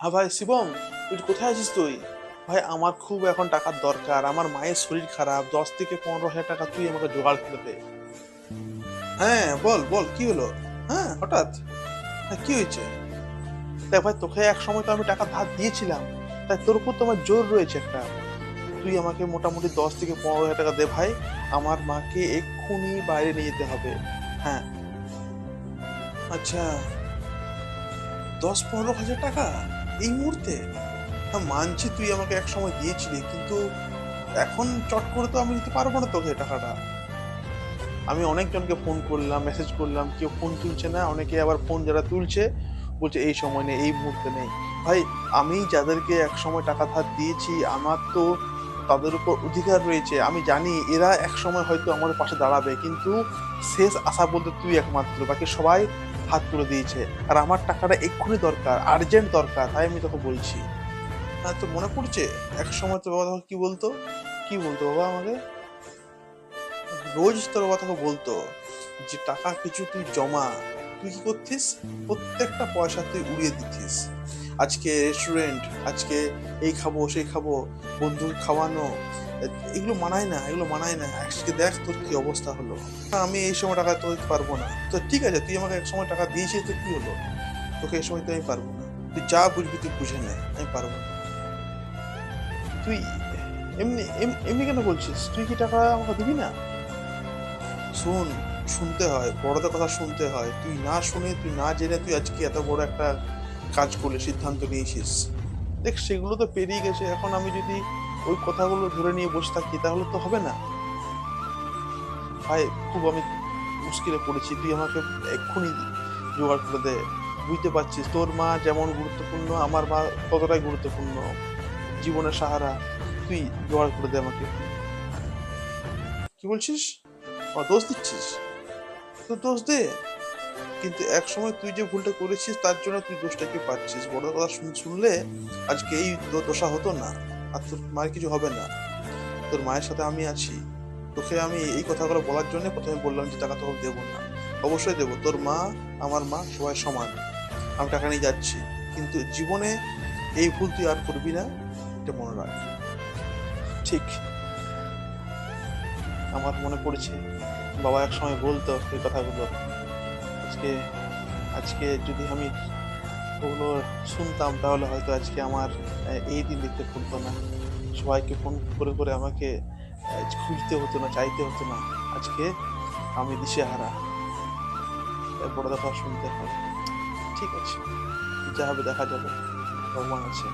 হ্যাঁ ভাই শিবম, তুই কোথায় আছিস তুই? ভাই, আমার খুব এখন টাকার দরকার, আমার মায়ের শরীর খারাপ, দশ থেকে পনেরো হাজার টাকা তুই আমাকে জোগাড় করে দে। হ্যাঁ বল বল, কি হলো? হ্যাঁ হঠাৎ? হ্যাঁ কি হয়েছে? দেখ ভাই, তোকে এক সময় তো আমি টাকা ধার দিয়েছিলাম, তাই তোর উপর তো আমার জোর রয়েছে একটা। তুই আমাকে মোটামুটি দশ থেকে পনেরো হাজার টাকা দে ভাই, আমার মাকে এক্ষুনি বাইরে নিয়ে যেতে হবে। হ্যাঁ। আচ্ছা দশ পনেরো হাজার টাকা? এই মুহূর্তে? হ্যাঁ মানছি তুই আমাকে এক সময় দিয়েছিলি, কিন্তু এখন চট করে তো আমি দিতে পারব না তোকে টাকাটা। আমি অনেকজনকে ফোন করলাম মেসেজ করলাম, কেউ ফোন তুলছে না, অনেকে আবার ফোন যারা তুলছে, বলছে এই সময় নেই, এই মুহূর্তে নেই। ভাই, আমি যাদেরকে এক সময় টাকা ধার দিয়েছি, আমার তো তাদের উপর অধিকার রয়েছে। আমি জানি এরা এক সময় হয়তো আমাদের পাশে দাঁড়াবে, কিন্তু শেষ আশা বলতে তুই একমাত্র, বাকি সবাই হাত তুলে দিয়েছে। আর আমার টাকাটা এক্ষুনি দরকার আর্জেন্ট দরকার, তাই আমি তোকে বলছি। হ্যাঁ তো মনে পড়ছে? এক সময় তোর বাবা কি বলতো? কি বলতো বাবা আমাকে? রোজ তোর বাবা তোকে বলতো যে, টাকা কিছু তুই জমা। তুই কি করতিস? প্রত্যেকটা পয়সা তুই উড়িয়ে দিতিস। আজকে রেস্টুরেন্ট আজকে এই খাব, সেই খাব বন্ধু খাওয়ানো এগুলো মানায় না, এগুলো মানায় না। আজকে দেখ তোর কি অবস্থা হলো। আমি এই সময় টাকা তো পারব না। তো ঠিক আছে, তুই আমাকে এক সময় টাকা দিয়েছিস, তো কি হলো? তোকে এই সময় তো আমি পারব না। তুই যা বুঝবি তুই বুঝে নে, আমি পারব না। তুই এমনি এমনি কেন বলছিস? তুই কি টাকা আমাকে দিবি না? শোন, শুনতে হয়, বড়দের কথা শুনতে হয়। তুই না শুনে, তুই না জেনে তুই আজকে এত বড় একটা কাজ করলে, সিদ্ধান্ত নিয়েছিস। দেখ, সেগুলো তো পেরিয়ে গেছে। এখন আমি যদি ওই কথাগুলো ধরে নিয়ে বসে থাকি, তাহলে তো হবে না। ভাই, খুব আমি মুশকিলে পড়েছি। তুই আমাকে এক্ষুনি জোগাড় করে দে। বুঝতে পারছিস, তোর মা যেমন গুরুত্বপূর্ণ, আমার মা ততটাই গুরুত্বপূর্ণ জীবনের সাহারা। তুই জোগাড় করে দে আমাকে। কি বলছিস? দোষ দিচ্ছিস? তো দোষ দে। কিন্তু এক সময় তুই যে ভুলটা করেছিস, তার জন্য তুই দোষটাকে পাচ্ছিস? বড় কথা শুনলে আজকে এই দো- দোষা হতো না। আর তোর মায়ের কিছু হবে না। তোর মায়ের সাথে আমি আছি। তোকে আমি এই কথাগুলো বলার জন্য প্রথমে বললাম যে টাকা তোকে দেবো না। অবশ্যই দেবো। তোর মা, আমার মা সবাই সমান। আমি টাকা নিয়ে যাচ্ছি। কিন্তু জীবনে এই ভুল তুই আর করবি না, এটা মনে রাখ। ঠিক। আমার মনে পড়েছে, বাবা এক সময় বলতো এই কথাগুলো। আজকে আজকে যদি আমি ওগুলো শুনতাম, তাহলে হয়তো আজকে আমার এই দিন দেখতে পড়তো না। সবাইকে ফোন করে করে আমাকে খুঁজতে হতো না, চাইতে হতো না। আজকে আমি দিশে হারা বড় দেখা শুনতে হবে ঠিক আছে। যা হবে দেখা যাবে। ভগবান আছে।